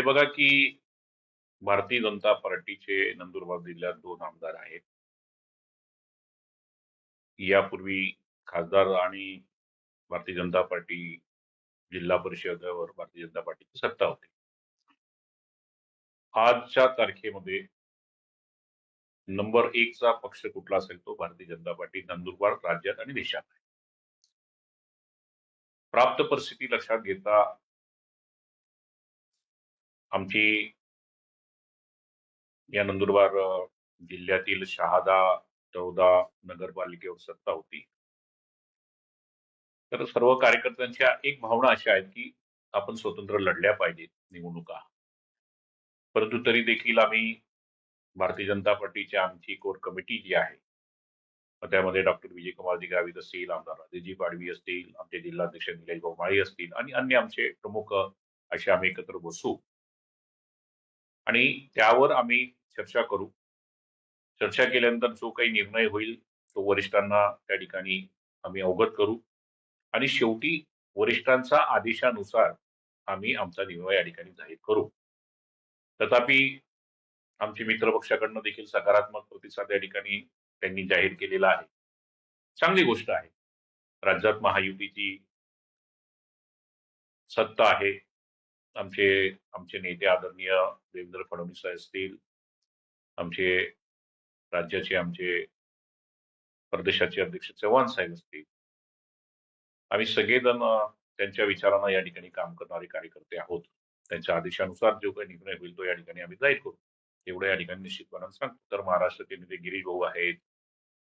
हे बघा की भारतीय जनता पार्टीचे नंदुरबार जिल्ह्यात दोन आमदार आहेत. यापूर्वी खासदार आणि भारतीय जनता पार्टी जिल्हा परिषदेवर भारतीय जनता पार्टीची सत्ता होती. आजच्या तारखेमध्ये नंबर एकचा पक्ष कुठला असेल तो भारतीय जनता पार्टी नंदुरबार राज्यात आणि देशात आहे. प्राप्त परिस्थिती लक्षात घेता आमची या नंदुरबार जिल्ह्यातील शहादा चौदा नगरपालिकेवर सत्ता होती. तर सर्व कार्यकर्त्यांच्या एक भावना अशा आहेत की आपण स्वतंत्र लढल्या पाहिजेत निवडणुका. परंतु तरी देखील आम्ही भारतीय जनता पार्टीची आमची कोर कमिटी जी आहे त्यामध्ये डॉक्टर विजयकुमारजी गावित असतील आमदार राजेजी पाडवी असतील आमचे जिल्हाध्यक्ष निलेश माळी असतील आणि अन्य आमचे प्रमुख असे आम्ही एकत्र बसू. आणि त्यावर आम्ही चर्चा करू. चर्चा केल्यानंतर जो काही निर्णय होईल तो वरिष्ठांना त्या ठिकाणी आम्ही अवगत करू. आणि शेवटी वरिष्ठांचा आदेशानुसार आम्ही आमचा निर्णय या ठिकाणी जाहीर करू. तथापि आमचे मित्र पक्षाकडनं देखील सकारात्मक प्रतिसाद या ठिकाणी त्यांनी जाहीर केलेला आहे. चांगली गोष्ट आहे. राज्यात महायुतीची सत्ता आहे. आमचे आमचे नेते आदरणीय देवेंद्र फडणवीस असतील आमचे राज्याचे आमचे प्रदेशाचे अध्यक्ष चव्हाण साहेब असतील. आम्ही सगळेजण त्यांच्या विचारांना या ठिकाणी काम करणारे कार्यकर्ते आहोत. त्यांच्या आदेशानुसार जो काही निर्णय होईल तो या ठिकाणी आम्ही जाहीर करू. एवढं या ठिकाणी निश्चितपणे सांगतो. तर महाराष्ट्राचे नेते गिरीश भाऊ आहेत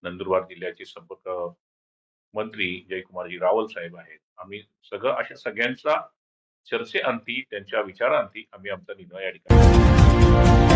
नंदुरबार जिल्ह्याचे संपर्क मंत्री जयकुमारजी रावल साहेब आहेत. आम्ही सगळं अशा सगळ्यांचा चर्चेअंती त्यांच्या विचारांती आम्ही आमचा निर्णय या ठिकाणी